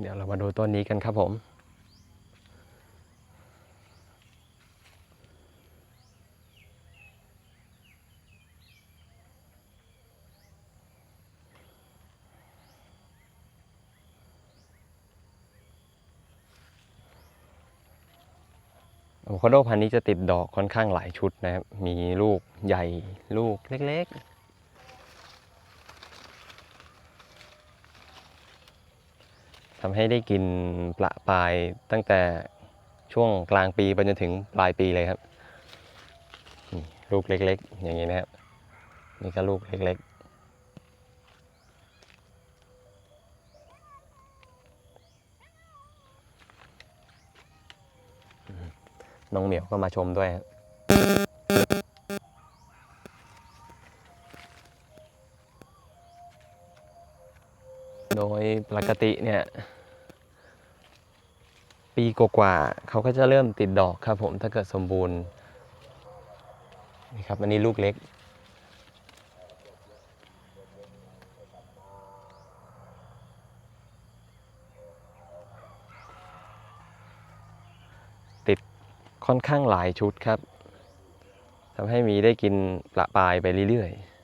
เดี๋ยวเรามาดูต้นนี้กันครับผม อะโวคาโดพันธุ์นี้จะติดดอกค่อนข้างหลายชุดนะครับ มีลูกใหญ่ลูกเล็กๆ ทำให้ได้กินประปรายตั้งแต่ช่วงกลางปีไปจนถึงปลายปีเลยครับลูกเล็ก ๆ อย่างนี้นะครับ นี่ก็ลูกเล็ก ๆน้องเหมียวก็มาชมด้วยครับ โดยปกติเนี่ย ปีกว่าๆเขาก็จะเริ่มติดดอกครับผมถ้าเกิดสมบูรณ์นี่ครับอันนี้ลูกเล็ก ติดค่อนข้างหลายชุดครับทำให้มีได้กินประปรายไปเรื่อยๆ